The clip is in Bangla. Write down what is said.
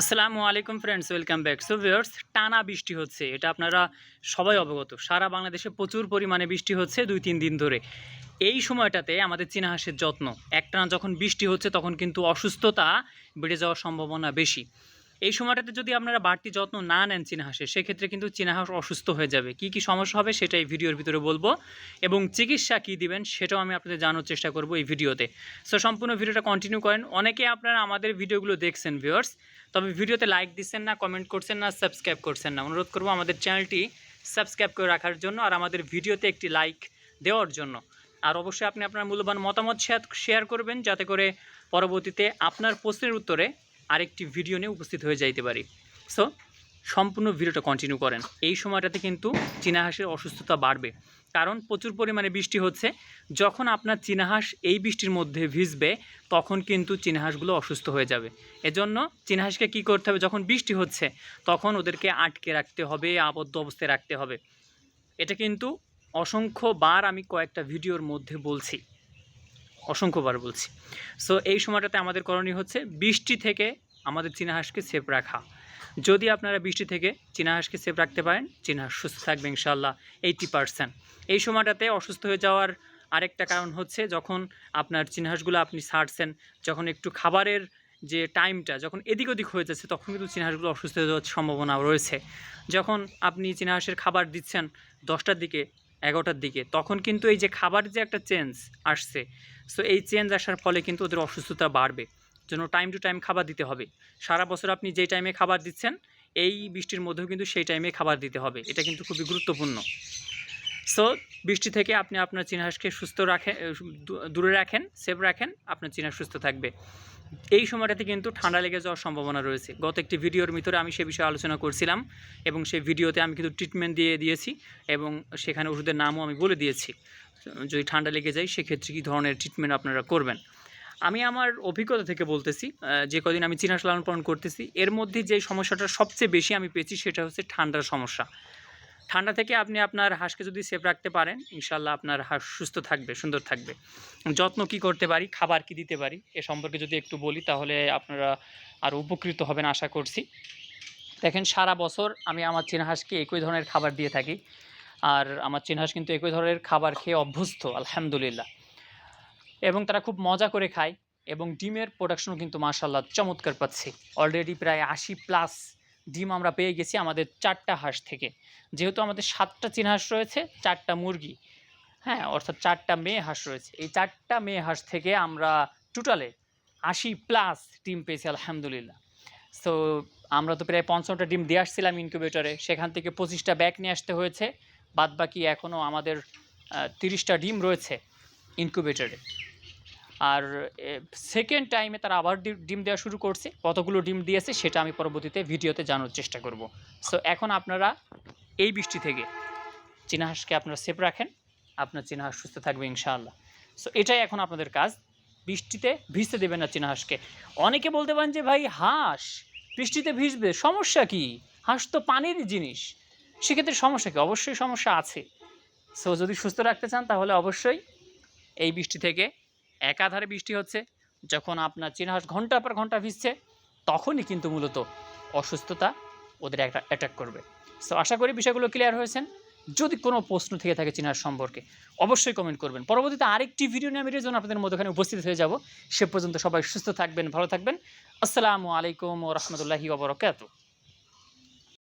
আসসালামু আলাইকুম friends welcome back so viewers টানা বৃষ্টি হচ্ছে। এটা আপনারা সবাই অবগত। সারা বাংলাদেশে প্রচুর পরিমাণে বৃষ্টি হচ্ছে দুই, তিন দিন ধরে। এই সময়টাতে আমাদের চীনা হাঁসের যত্ন। একটানা যখন বৃষ্টি হচ্ছে, তখন কিন্তু অসুস্থতা বেড়ে যাওয়ার সম্ভাবনা বেশি। এই সময়টাতে যদি আপনারা বাড়তি যত্ন না নেন চীনা হাঁসের, সেক্ষেত্রে কিন্তু চীনা হাঁস অসুস্থ হয়ে যাবে। কি কি সমস্যা হবে সেটাই ভিডিওর ভিতরে বলব এবং চিকিৎসা কী দিবেন সেটাও আমি আপনাদের জানার চেষ্টা করব এই ভিডিওতে। সো সম্পূর্ণ ভিডিওটা কন্টিনিউ করেন। অনেকে আপনারা আমাদের ভিডিওগুলো দেখছেন ভিউয়ার্স তবে ভিডিওতে লাইক দিচ্ছেন না কমেন্ট করছেন না সাবস্ক্রাইব করছেন না। অনুরোধ করব আমাদের চ্যানেলটি সাবস্ক্রাইব করে রাখার জন্য আর আমাদের ভিডিওতে একটি লাইক দেওয়ার জন্য। আর অবশ্যই আপনি আপনার মূল্যবান মতামত শেয়ার করবেন যাতে করে পরবর্তীতে আপনার প্রশ্নের উত্তরে আরেকটি ভিডিও নিয়ে উপস্থিত হয়ে যাইতে পারি। সো সম্পূর্ণ ভিডিওটা কন্টিনিউ করেন। এই সময়টাতে কিন্তু চীনা হাঁসের অসুস্থতা বাড়বে। কারণ প্রচুর পরিমাণে বৃষ্টি হচ্ছে। যখন আপনার চীনা হাঁস এই বৃষ্টির মধ্যে ভিজবে, তখন কিন্তু চীনা হাঁসগুলো অসুস্থ হয়ে যাবে। এজন্য চীনা হাঁসকে কী করতে হবে? যখন বৃষ্টি হচ্ছে, তখন ওদেরকে আটকে রাখতে হবে, আবদ্ধ অবস্থায় রাখতে হবে। এটা কিন্তু অসংখ্যবার আমি কয়েকটা ভিডিওর মধ্যে বলছি। অসংখ্যবার বলছি। সো এই সময়টাতে আমাদের করণীয় হচ্ছে বৃষ্টি থেকে আমাদের চীনা হাঁসকে সেফ রাখা। যদি আপনারা বৃষ্টি থেকে চীনা হাঁসকে সেফ রাখতে পারেন, চীনা হাঁস সুস্থ থাকবে ইনশাল্লাহ এইটি পারসেন্ট এই সময়টাতে অসুস্থ হয়ে যাওয়ার আরেকটা কারণ হচ্ছে যখন আপনার চীনা হাঁসগুলো আপনি ছাড়ছেন, যখন একটু খাবারের যে টাইমটা যখন এদিক ওদিক হয়ে যাচ্ছে, তখন কিন্তু চীনা হাঁসগুলো অসুস্থ হয়ে যাওয়ার সম্ভাবনা রয়েছে। যখন আপনি চীনা হাঁসের খাবার দিচ্ছেন দশটার দিকে, এগারোটার দিকে, তখন কিন্তু এই যে খাবার যে একটা চেঞ্জ আসছে সো এই চেঞ্জ আসার ফলে কিন্তু ওদের অসুস্থতা বাড়বে। জন্য টাইম টু টাইম খাবার দিতে হবে। সারা বছর আপনি যেই টাইমে খাবার দিচ্ছেন, এই বৃষ্টির মধ্যেও কিন্তু সেই টাইমে খাবার দিতে হবে। এটা কিন্তু খুবই গুরুত্বপূর্ণ। সো বৃষ্টি থেকে আপনি আপনার চিনহাসকে সুস্থ রাখেন দূরে রাখেন সেফ রাখেন, আপনার চিনহাস সুস্থ থাকবে। এই সময়টাতে কিন্তু ঠান্ডা লেগে যাওয়ার সম্ভাবনা রয়েছে। গত একটি ভিডিওর ভিতরে আমি সে বিষয়ে আলোচনা করছিলাম এবং সেই ভিডিওতে আমি কিন্তু ট্রিটমেন্ট দিয়ে দিয়েছি এবং সেখানে ওষুধের নামও আমি বলে দিয়েছি। যদি ঠান্ডা লেগে যায়, সেক্ষেত্রে কী ধরনের ট্রিটমেন্ট আপনারা করবেন? আমি আমার অভিজ্ঞতা থেকে বলতেছি যে কদিন আমি চীনা লালন পালন করতেছি, এর মধ্যে যে সমস্যাটা সবচেয়ে বেশি আমি পেয়েছি সেটা হচ্ছে ঠান্ডার সমস্যা। ঠান্ডা থেকে আপনি আপনার হাঁসকে যদি সেফ রাখতে পারেন ইনশাল্লাহ আপনার হাঁস সুস্থ থাকবে, সুন্দর থাকবে। যত্ন কি করতে পারি, খাবার কি দিতে পারি, এ সম্পর্কে যদি একটু বলি, তাহলে আপনারা আরও উপকৃত হবেন আশা করছি। দেখেন, সারা বছর আমি আমার হাঁসকে একই ধরনের খাবার দিয়ে থাকি। আর আমার হাঁস কিন্তু একই ধরনের খাবার খেয়ে অভ্যস্ত, আলহামদুলিল্লাহ। এবং তারা খুব মজা করে খায় এবং ডিমের প্রোডাকশনও কিন্তু মার্শাল্লাহ চমৎকার পাচ্ছি। অলরেডি প্রায় আশি প্লাস ডিম আমরা পেয়ে গেছি আমাদের চারটা হাঁস থেকে। যেহেতু আমাদের সাতটা চীন হাঁস রয়েছে, চারটা মুরগি। হ্যাঁ অর্থাৎ চারটা মেয়ে হাঁস রয়েছে। এই চারটা মেয়ে হাঁস থেকে আমরা টোটালে আশি প্লাস ডিম পেয়েছি, আলহামদুলিল্লাহ। সো আমরা তো প্রায় পঞ্চাশটা ডিম দিয়ে আসছিলাম ইনকিউবেটরে সেখান থেকে পঁচিশটা ব্যাগ নিয়ে আসতে হয়েছে। বাদ বাকি এখনও আমাদের তিরিশটা ডিম রয়েছে ইনকিউবেটরে আর সেকেন্ড টাইমে তারা আবার ডিম দেওয়া শুরু করছে। কতগুলো ডিম দিয়েছে সেটা আমি পরবর্তীতে ভিডিওতে জানার চেষ্টা করব। সো এখন আপনারা এই বৃষ্টি থেকে চীনা হাঁসকে আপনারা সেফ রাখেন। আপনার চীনা হাঁস সুস্থ থাকবে ইনশাআল্লাহ। সো এটাই এখন আপনাদের কাজ। বৃষ্টিতে ভিজতে দেবেন না চীনা হাঁসকে অনেকে বলতে পারেন যে, ভাই, হাঁস বৃষ্টিতে ভিজবে, সমস্যা কি? হাঁস তো পানির জিনিস। সেক্ষেত্রে সমস্যা কি? অবশ্যই সমস্যা আছে। সো যদি সুস্থ রাখতে চান তাহলে অবশ্যই এই বৃষ্টি থেকে একাধারে বৃষ্টি হচ্ছে, যখন আপনার চীনাহাঁস ঘণ্টার পর ঘণ্টা ভিজছে, তখনই কিন্তু মূলত অসুস্থতা ওদের একটা অ্যাটাক করবে। সো আশা করি বিষয়গুলো ক্লিয়ার হয়েছেন। যদি কোনো প্রশ্ন থেকে থাকে চীনার সম্পর্কে, অবশ্যই কমেন্ট করবেন। পরবর্তীতে আরেকটি ভিডিও নিয়ে আমি জন্য আপনাদের মধ্যখানে উপস্থিত হয়ে যাব। সে পর্যন্ত সবাই সুস্থ থাকবেন, ভালো থাকবেন। আসসালামু আলাইকুম ও রহমতুল্লাহি ওবরকাত